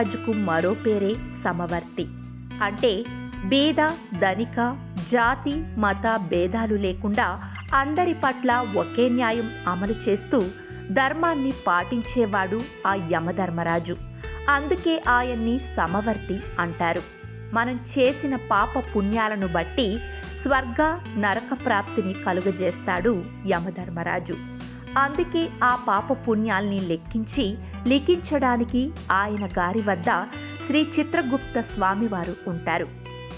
రాజుకు మరో పేరే సమవర్తి. అంటే బీద ధనిక జాతి మత భేదాలు లేకుండా అందరి పట్ల ఒకే న్యాయం అమలు చేస్తూ ధర్మాన్ని పాటించేవాడు ఆ యమధర్మరాజు. అందుకే ఆయన్ని సమవర్తి అంటారు. మనం చేసిన పాప పుణ్యాలను బట్టి స్వర్గ నరక ప్రాప్తిని కలుగజేస్తాడు యమధర్మరాజు. అందుకే ఆ పాప పుణ్యాల్ని లెక్కించి లిఖించడానికి ఆయన గారి వద్ద శ్రీ చిత్రగుప్త స్వామివారు ఉంటారు.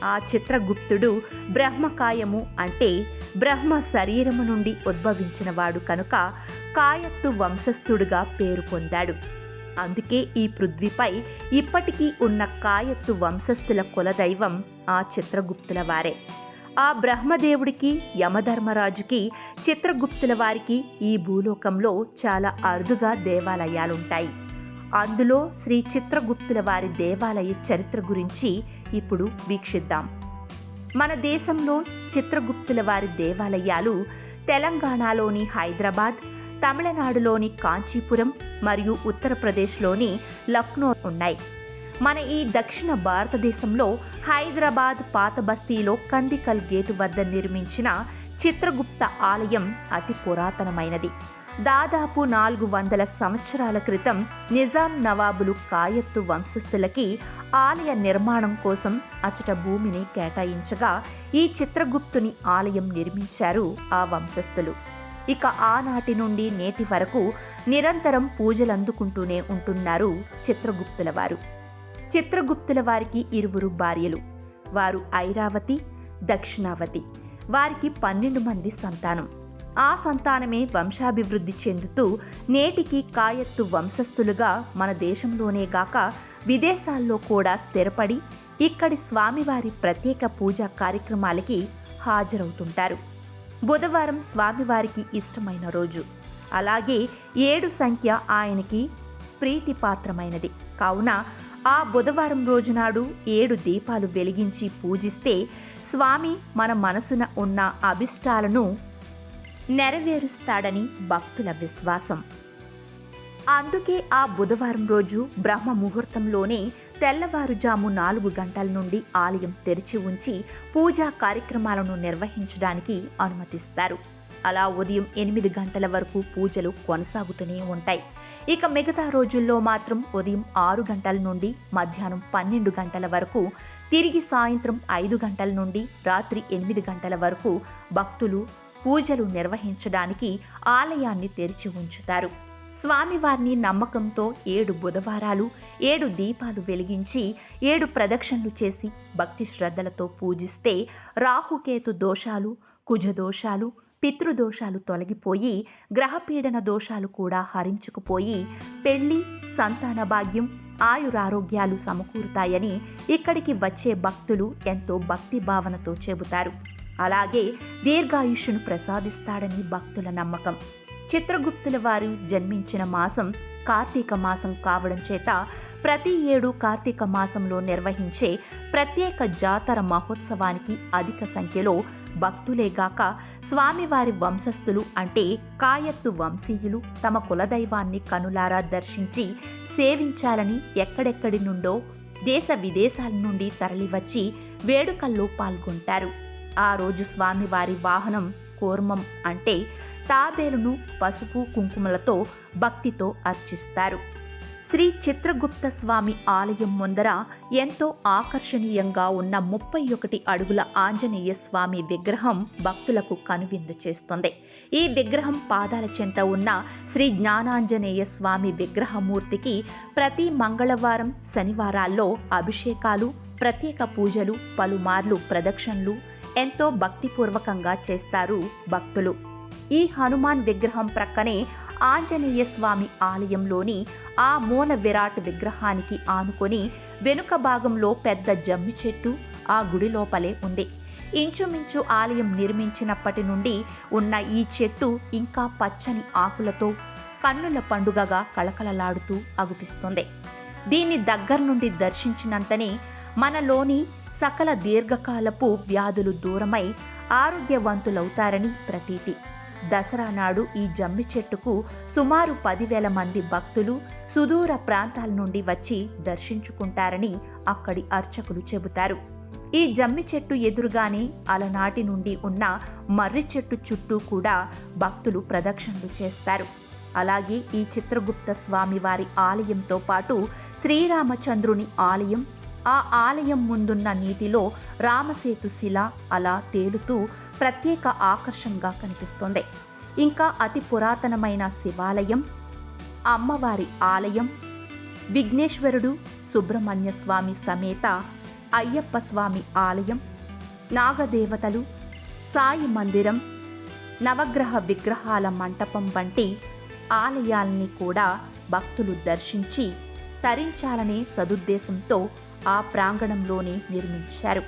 ఆ చిత్రగుప్తుడు బ్రహ్మకాయము అంటే బ్రహ్మ శరీరము నుండి ఉద్భవించినవాడు కనుక కాయత్తు వంశస్థుడుగా పేరు పొందాడు. అందుకే ఈ పృథ్వీపై ఇప్పటికీ ఉన్న కాయత్తు వంశస్థుల కులదైవం ఆ చిత్రగుప్తుల వారే. ఆ బ్రహ్మదేవుడికి యమధర్మరాజుకి చిత్రగుప్తుల వారికి ఈ భూలోకంలో చాలా అరుదుగా దేవాలయాలుంటాయి. అందులో శ్రీ చిత్రగుప్తుల వారి దేవాలయ చరిత్ర గురించి ఇప్పుడు వీక్షిద్దాం. మన దేశంలో చిత్రగుప్తుల వారి దేవాలయాలు తెలంగాణలోని హైదరాబాద్ తమిళనాడులోని కాంచీపురం మరియు ఉత్తరప్రదేశ్లోని లక్నో ఉన్నాయి. మన ఈ దక్షిణ భారతదేశంలో హైదరాబాద్ పాత బస్తీలో కందికల్ గేటు వద్ద నిర్మించిన చిత్రగుప్త ఆలయం అతి పురాతనమైనది. దాదాపు నాలుగు వందల సంవత్సరాల క్రితం నిజాం నవాబులు కాయత్తు వంశస్థులకి ఆలయ నిర్మాణం కోసం అచట భూమిని కేటాయించగా ఈ చిత్రగుప్తుని ఆలయం నిర్మించారు ఆ వంశస్థులు. ఇక ఆనాటి నుండి నేటి వరకు నిరంతరం పూజలు అందుకుంటూనే ఉంటున్నారు చిత్రగుప్తుల వారు. చిత్రగుప్తుల వారికి ఇరువురు భార్యలు. వారు ఐరావతి దక్షిణావతి. వారికి పన్నెండు మంది సంతానం. ఆ సంతానమే వంశాభివృద్ధి చెందుతూ నేటికి కాయత్తు వంశస్థులుగా మన దేశంలోనే గాక విదేశాల్లో కూడా స్థిరపడి ఇక్కడి స్వామివారి ప్రత్యేక పూజా కార్యక్రమాలకి హాజరవుతుంటారు. బుధవారం స్వామివారికి ఇష్టమైన రోజు. అలాగే ఏడు సంఖ్య ఆయనకి ప్రీతిపాత్రమైనది. కావున ఆ బుధవారం రోజునాడు ఏడు దీపాలు వెలిగించి పూజిస్తే స్వామి మన మనసున ఉన్న అభిష్టాలను నెరవేరుస్తాడని భక్తుల విశ్వాసం. అందుకే ఆ బుధవారం రోజు బ్రహ్మ ముహూర్తంలోనే తెల్లవారుజాము నాలుగు గంటల నుండి ఆలయం తెరిచి ఉంచి పూజా కార్యక్రమాలను నిర్వహించడానికి అనుమతిస్తారు. అలా ఉదయం ఎనిమిది గంటల వరకు పూజలు కొనసాగుతూనే ఉంటాయి. ఇక మిగతా రోజుల్లో మాత్రం ఉదయం ఆరు గంటల నుండి మధ్యాహ్నం పన్నెండు గంటల వరకు తిరిగి సాయంత్రం ఐదు గంటల నుండి రాత్రి ఎనిమిది గంటల వరకు భక్తులు పూజలు నిర్వహించడానికి ఆలయాన్ని తెరిచి ఉంచుతారు. స్వామివారిని నమ్మకంతో ఏడు బుధవారాలు ఏడు దీపాలు వెలిగించి ఏడు ప్రదక్షిణలు చేసి భక్తి శ్రద్ధలతో పూజిస్తే రాహుకేతు దోషాలు కుజదోషాలు పితృదోషాలు తొలగిపోయి గ్రహపీడన దోషాలు కూడా హరించుకుపోయి పెళ్ళి సంతాన భాగ్యం ఆయురారోగ్యాలు సమకూరుతాయని ఇక్కడికి వచ్చే భక్తులు ఎంతో భక్తి భావనతో చెబుతారు. అలాగే దీర్ఘాయుష్యును ప్రసాదిస్తాడని భక్తుల నమ్మకం. చిత్రగుప్తుల వారు జన్మించిన మాసం కార్తీక మాసం కావడం చేత ప్రతి ఏడు కార్తీక మాసంలో నిర్వహించే ప్రత్యేక జాతర మహోత్సవానికి అధిక సంఖ్యలో భక్తులేగాక స్వామివారి వంశస్థులు అంటే కాయత్తు వంశీయులు తమ కులదైవాన్ని కనులారా దర్శించి సేవించాలని ఎక్కడెక్కడి నుండో దేశ విదేశాల నుండి తరలివచ్చి వేడుకల్లో పాల్గొంటారు. ఆ రోజు స్వామివారి వాహనం కూర్మం అంటే తాబేలును పసుపు కుంకుమలతో భక్తితో అర్చిస్తారు. శ్రీ చిత్రగుప్త స్వామి ఆలయం ముందర ఎంతో ఆకర్షణీయంగా ఉన్న ముప్పై ఒకటి అడుగుల ఆంజనేయ స్వామి విగ్రహం భక్తులకు కనువిందు చేస్తుంది. ఈ విగ్రహం పాదాల చెంత ఉన్న శ్రీ జ్ఞానాంజనేయ స్వామి విగ్రహమూర్తికి ప్రతి మంగళవారం శనివారాల్లో అభిషేకాలు ప్రత్యేక పూజలు పలుమార్లు ప్రదక్షిణలు ఎంతో భక్తిపూర్వకంగా చేస్తారు భక్తులు. ఈ హనుమాన్ విగ్రహం ప్రక్కనే ఆంజనేయ స్వామి ఆలయంలోని ఆ మూల విరాట్ విగ్రహానికి ఆనుకొని వెనుక భాగంలో పెద్ద జమ్మి చెట్టు ఆ గుడి లోపలే ఉంది. ఇంచుమించు ఆలయం నిర్మించినప్పటి నుండి ఉన్న ఈ చెట్టు ఇంకా పచ్చని ఆకులతో కన్నుల పండుగగా కళకళలాడుతూ అగుపిస్తుంది. దీన్ని దగ్గర నుండి దర్శించినంతనే మనలోని సకల దీర్ఘకాలపు వ్యాధులు దూరమై ఆరోగ్యవంతులవుతారని ప్రతీతి. దసరా నాడు ఈ జమ్మి చెట్టుకు సుమారు పదివేల మంది భక్తులు సుదూర ప్రాంతాల నుండి వచ్చి దర్శించుకుంటారని అక్కడి అర్చకులు చెబుతారు. ఈ జమ్మి చెట్టు ఎదురుగానే అలనాటి నుండి ఉన్న మర్రి చెట్టు చుట్టూ కూడా భక్తులు ప్రదక్షిణలు చేస్తారు. అలాగే ఈ చిత్రగుప్త స్వామి వారి ఆలయంతో పాటు శ్రీరామచంద్రుని ఆలయం ఆ ఆలయం ముందున్న నీటిలో రామసేతు శిల అలా తేలుతూ ప్రత్యేక ఆకర్షణగా కనిపిస్తోంది. ఇంకా అతి పురాతనమైన శివాలయం అమ్మవారి ఆలయం విఘ్నేశ్వరుడు సుబ్రహ్మణ్య స్వామి సమేత అయ్యప్ప స్వామి ఆలయం నాగదేవతలు సాయి మందిరం నవగ్రహ విగ్రహాల మంటపం వంటి ఆలయాల్ని కూడా భక్తులు దర్శించి తరించాలనే సదుద్దేశంతో ఆ ప్రాంగణంలోనే నిర్మించారు.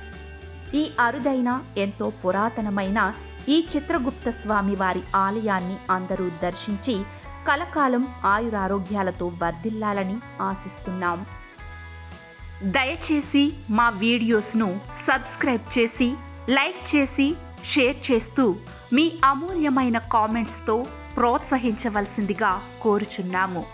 ఈ అరుదైన ఎంతో పురాతనమైన ఈ చిత్రగుప్త స్వామి వారి ఆలయాన్ని అందరూ దర్శించి కలకాలం ఆయురారోగ్యాలతో వర్ధిల్లాలని ఆశిస్తున్నాం. దయచేసి మా వీడియోస్ను సబ్స్క్రైబ్ చేసి లైక్ చేసి షేర్ చేస్తూ మీ అమూల్యమైన కామెంట్స్తో ప్రోత్సహించవలసిందిగా కోరుచున్నాము.